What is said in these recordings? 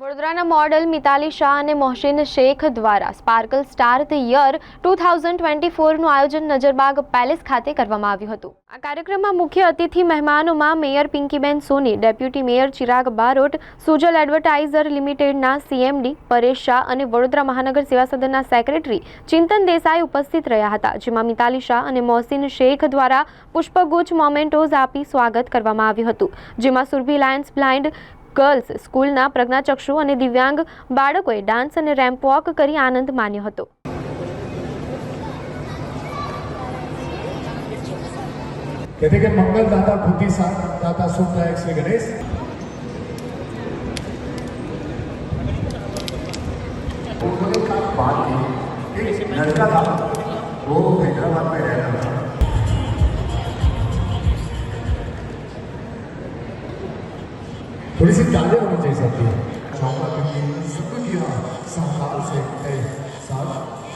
વડોદરાના મોડલ મિતાલી શાહ અને મોહસિન શેખ દ્વારા sparkle star the year two thousand twenty ફોરનું આયોજન નજરબાગ પેલેસ ખાતે કરવામાં આવ્યું હતું. આ કાર્યક્રમમાં મુખ્ય અતિથિ મહેમાનોમાં mayor Pinkiben Soni, deputy mayor Chirag Barot, Sujal advertiser લિમિટેડના સીએમડી પરેશ શાહ અને વડોદરા મહાનગર સેવા સદનના સેક્રેટરી ચિંતન દેસાઈ ઉપસ્થિત રહ્યા હતા, જેમાં મિતાલી શાહ અને મોહસિન શેખ દ્વારા પુષ્પગુચ્છ મોમેન્ટોઝ આપી સ્વાગત કરવામાં આવ્યું હતું, જેમાં સુરભી લાયન્સ બ્લાઇન્ડ ગર્લ્સ સ્કૂલના પ્રજ્ઞાચક્ષુ અને દિવ્યાંગ બાળકોએ ડાન્સ અને રેમ્પ વોક કરી આનંદ માન્યો હતો कहते कि मंगल दाता बुद्धि साथ दाता सुखदायक श्री गणेश उन्होंने एक बात की एक लड़का था वो हैदराबाद में थोड़ी सी ताले होनी चाहिए सबकी चाहता कि सब किया संसार से है साथ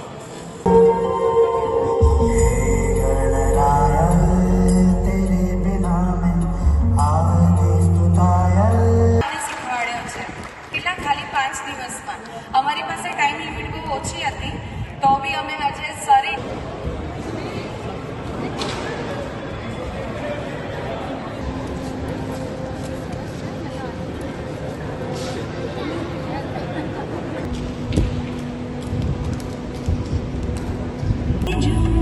Entendi.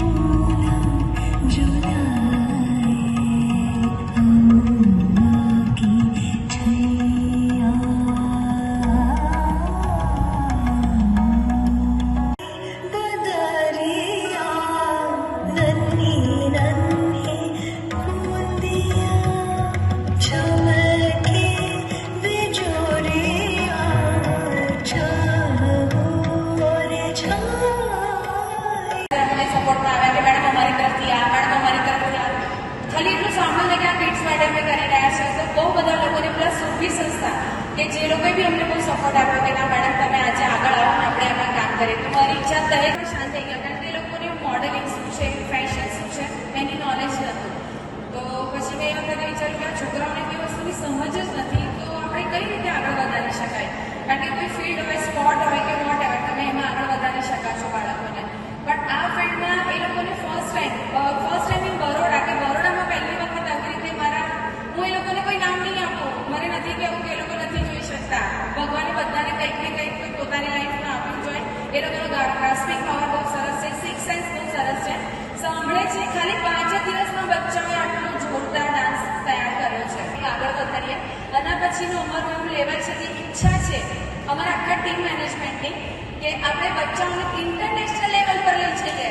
જે લોકોએ બી અમને બહુ સપોર્ટ આપ્યો કે ના મેડમ તમે આજે આગળ આવો આપણે એમાં કામ કરીએ. તો મારી ઈચ્છા દરેક પણ શાંત થઈ ગયા કારણ કે એ લોકોને મોડેલિંગ શું છે ફેશન શું છે, એની નોલેજ નહોતું તો પછી મેં એ વખતે વિચાર્યું કે આ છોકરાઓને તે વસ્તુની સમજ જ નથી. તો આપણે કઈ રીતે આગળ વધારી શકાય? કારણ કે કોઈ ફિલ્ડ હોય મેનેજમેન્ટની કે આપણે બચ્ચાઓને ઇન્ટરનેશનલ લેવલ પર લઈ જઈએ.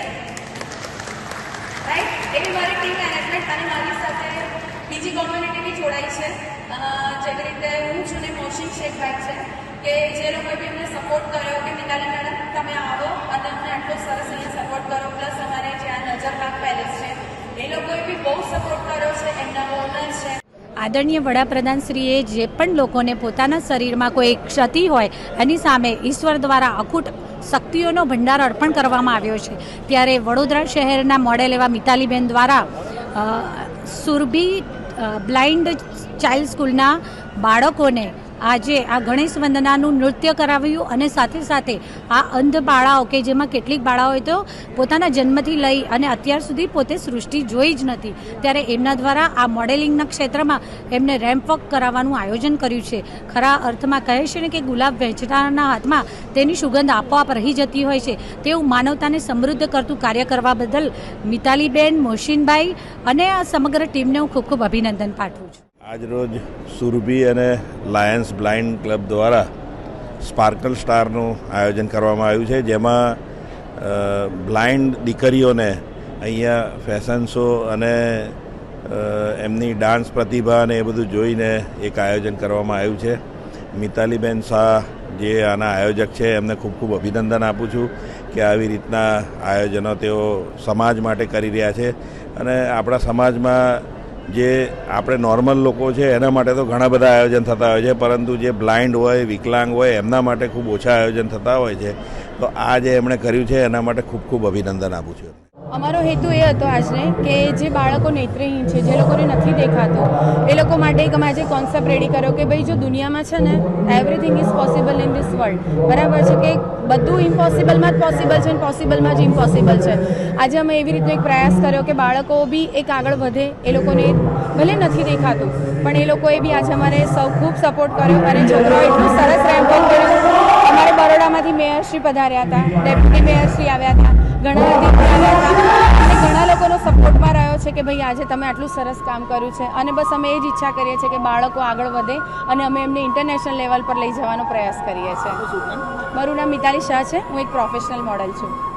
રાઈટ એવી મારી ટીમ મેનેજમેન્ટ અને મારી સાથે બીજી કોમ્યુનિટી બી જોડાઈ છે. જેવી રીતે હું છું ને મોશિક શેખભાઈ છે કે જે લોકોએ બી અમને સપોર્ટ કર્યો કે મિતાલી મેડમ, તમે આવો અને અમને આટલો સરસ અહીંયા સપોર્ટ કરો. પ્લસ અમારે જે આ નજરબાગ પેલેસ છે, એ લોકોએ બી બહુ સપોર્ટ કર્યો છે. એમના ઓનર છે. આદરણીય વડાપ્રધાનશ્રીએ જે પણ લોકોને પોતાના શરીરમાં કોઈ ક્ષતિ હોય, એની સામે ઈશ્વર દ્વારા અખૂટ શક્તિઓનો ભંડાર અર્પણ કરવામાં આવ્યો છે. ત્યારે વડોદરા શહેરના મોડેલ એવા મિતાલીબેન દ્વારા સુરભી બ્લાઇન્ડ ચાઇલ્ડ સ્કૂલના બાળકોને આજે આ ગણેશ વંદનાનું નૃત્ય કરાવ્યું અને સાથે સાથે આ અંધ બાળાઓ કે જેમાં કેટલીક બાળાઓએ તો પોતાના જન્મથી લઈ અને અત્યાર સુધી પોતે સૃષ્ટિ જોઈ જ નથી. ત્યારે એમના દ્વારા આ મોડેલિંગના ક્ષેત્રમાં એમને રેમ્પ વોક કરાવવાનું આયોજન કર્યું છે. ખરા અર્થમાં કહે છે ને કે ગુલાબ વહેંચનારના હાથમાં તેની સુગંધ આપોઆપ રહી જતી હોય છે. તેવું માનવતાને સમૃદ્ધ કરતું કાર્ય કરવા બદલ મિતાલીબેન મોશીનભાઈ અને આ સમગ્ર ટીમને હું ખૂબ ખૂબ અભિનંદન પાઠવું છું. આજરોજ સુરભી અને લાયન્સ બ્લાઇન્ડ ક્લબ દ્વારા સ્પાર્કલ સ્ટારનું આયોજન કરવામાં આવ્યું છે, જેમાં બ્લાઇન્ડ દીકરીઓને અહીંયા ફેશન શો અને એમની ડાન્સ પ્રતિભા અને એ બધું જોઈને એક આયોજન કરવામાં આવ્યું છે. મિતાલીબેન શાહ જે આના આયોજક છે, એમને ખૂબ ખૂબ અભિનંદન આપું છું કે આવી રીતના આયોજનો તેઓ સમાજ માટે કરી રહ્યા છે. અને આપણા સમાજમાં જે આપણે નોર્મલ લોકો છે, એના માટે તો ઘણા બધા આયોજન થતા હોય છે, પરંતુ જે બ્લાઇન્ડ હોય, વિકલાંગ હોય, એમના માટે ખૂબ ઓછા આયોજન થતા હોય છે. તો આ જે એમણે કર્યું છે, એના માટે ખૂબ ખૂબ અભિનંદન આપું છું અમારો હેતુ એ હતો આજને કે જે બાળકો નેત્રહીન છે, જે લોકોને નથી દેખાતું, એ લોકો માટે એક અમે આજે કોન્સેપ્ટ રેડી કર્યો કે ભાઈ જો દુનિયામાં છે ને everything is possible in this world બરાબર છે કે બધું ઇમ્પોસિબલમાં જ પોસિબલ છે અને પોસિબલમાં જ ઇમ્પોસિબલ છે. આજે અમે એવી રીતનો એક પ્રયાસ કર્યો કે બાળકો બી એક આગળ વધે, એ લોકોને ભલે નથી દેખાતું, પણ એ લોકોએ બી આજે અમારે સૌ ખૂબ સપોર્ટ કર્યો અને છોકરો એટલું સરસ રેમ્પ કર્યું. અમારે બરોડામાંથી મેયરશ્રી પધાર્યા હતા ડેપ્યુટી મેયરશ્રી આવ્યા હતા, ઘણા અધિકારી છે કે ભાઈ આજે તમે આટલું સરસ કામ કર્યું છે. અને બસ અમે એ જ ઈચ્છા કરીએ છીએ કે બાળકો આગળ વધે અને અમે એમને ઇન્ટરનેશનલ લેવલ પર લઈ જવાનો પ્રયાસ કરીએ છીએ. મારું નામ મિતાલી શાહ છે. હું એક પ્રોફેશનલ મોડલ છું.